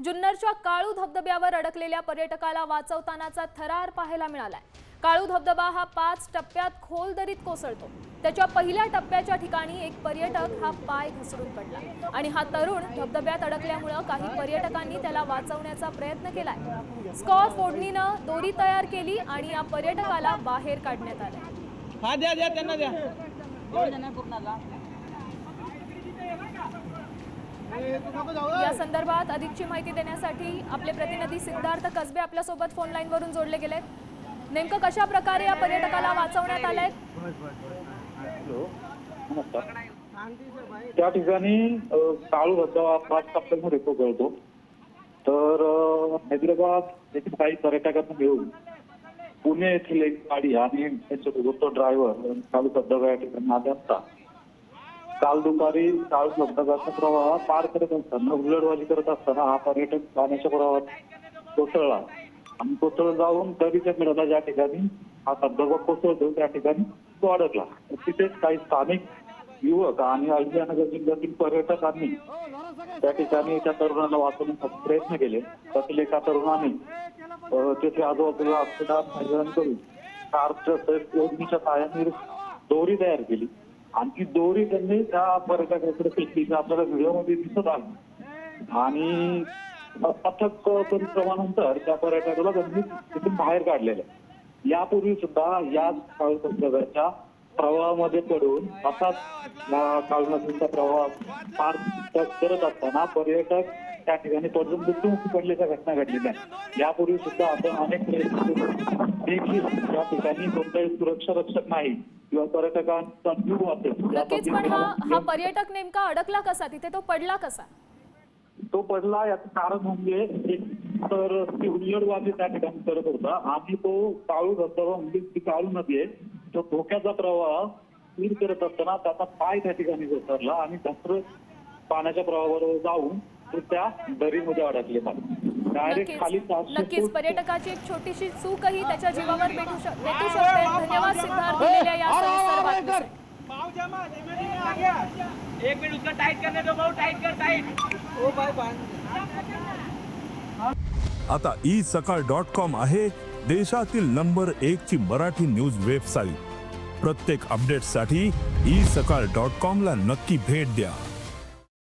जुन्नरच्या काळू धबधब्यावर अडकलेल्या पर्यटकाला वाचवतानाचा थरार पाहायला मिळालाय. काळू धबधबा हा पाच टप्प्यात खोल दरीत कोसळतो. त्याच्या पहिल्या टप्प्याच्या ठिकाणी एक पर्यटक हा पाय घसरून पडला. आणि हा तरुण धबधब्यात अडकल्यामुळं काही पर्यटकांनी त्याला वाचवण्याचा प्रयत्न केलाय. स्कॉर फोडणीनं दोरी तयार केली आणि या पर्यटकाला बाहेर काढण्यात आलं हा द्या द्या त्यांना द्या. या संदर्भात अधिकची माहिती देण्यासाठी आपले प्रतिनिधी सिद्धार्थ कसबे आपल्यासोबत फोन लाईन वरून जोडले गेलेत. नेमकं कशा प्रकारे या पर्यटकाला वाचवण्यात आलंय? त्या ठिकाणी काळू धबधबा पाच टप्प्यांमध्ये कोसळतो तर हैदराबाद येथील काही पर्यटकांना मिळून पुणे येथील एक गाडी आणि त्यांच्यासोबत तो ड्रायव्हर काळू धबधबा या ठिकाणी आले असता. काल दुपारी काळू धबधब्याचा प्रवाह पार करत असताना उलटबाजी करत असताना हा पर्यटक पाण्याच्या प्रवाहात कोसळला. आणि कोसळ जाऊन दरीच्या मिळाला ज्या ठिकाणी हा धबधबा कोसळतो त्या ठिकाणी तो अडकला. तिथेच काही स्थानिक युवक आणि अहिल्यानगर जिल्ह्यातील पर्यटकांनी त्या ठिकाणी त्या तरुणाला वाचवण्याचा प्रयत्न केले. त्यातील एका तरुणाने तेथे आजूबाजूला असलेला करून कारच्या सहाय्याने दोरी तयार केली. आणखी दोरी त्यांनी त्या पर्यटकाकडे फेकली. आपल्याला व्हिडिओमध्ये दिसत आहे. आणि पथक परिश्रमानंतर त्या पर्यटकाला त्यांनी तिथून बाहेर काढलेलं यापूर्वी सुद्धा याच काळू प्रवाहामध्ये पडून असाच या प्रवाह पार करत असताना पर्यटक त्या ठिकाणी पडून मृत्यूमुखी पडल्याच्या घटना घडलेल्या यापूर्वी सुद्धा आपण अनेक प्रयत्न देखील या ठिकाणी कोणताही सुरक्षा रक्षक नाही. किंवा पर्यटकांचा जीव वाचेल या नक्कीच पण हा हा पद्धतीने पर्यटक नेमका अडकला कसा? तिथे तो पडला कसा? तो पडला याचं कारण म्हणजे एक तर ती हुल्लडबाजी त्या ठिकाणी करत होता आणि तो काळू धबधबा म्हणजे ती काळू नदी आहे. तो धोक्याचा प्रवाह स्थिर करत असताना त्याचा पाय त्या ठिकाणी घसरला आणि घसरत पाण्याच्या प्रवाहाबरोबर जाऊन तो त्या दरीमध्ये अडकले खाली नक्कीच. पर्यटकाची एक छोटीशी चूकही त्याच्या जीवावर भेटू शक भेटू शकते. धन्यवाद सिद्धार्थ दिलेल्या या सविस्तर बातमीसाठी एक मिनट उसका टाइट करने दो बहुत टाइट कर टाइट ओ भाई आता ई सकाळ डॉट कॉम आहे देशातील नंबर एक ची मराठी न्यूज वेबसाईट प्रत्येक अपडेटसाठी ई सकाळ डॉट कॉम ला नक्की भेट द्या.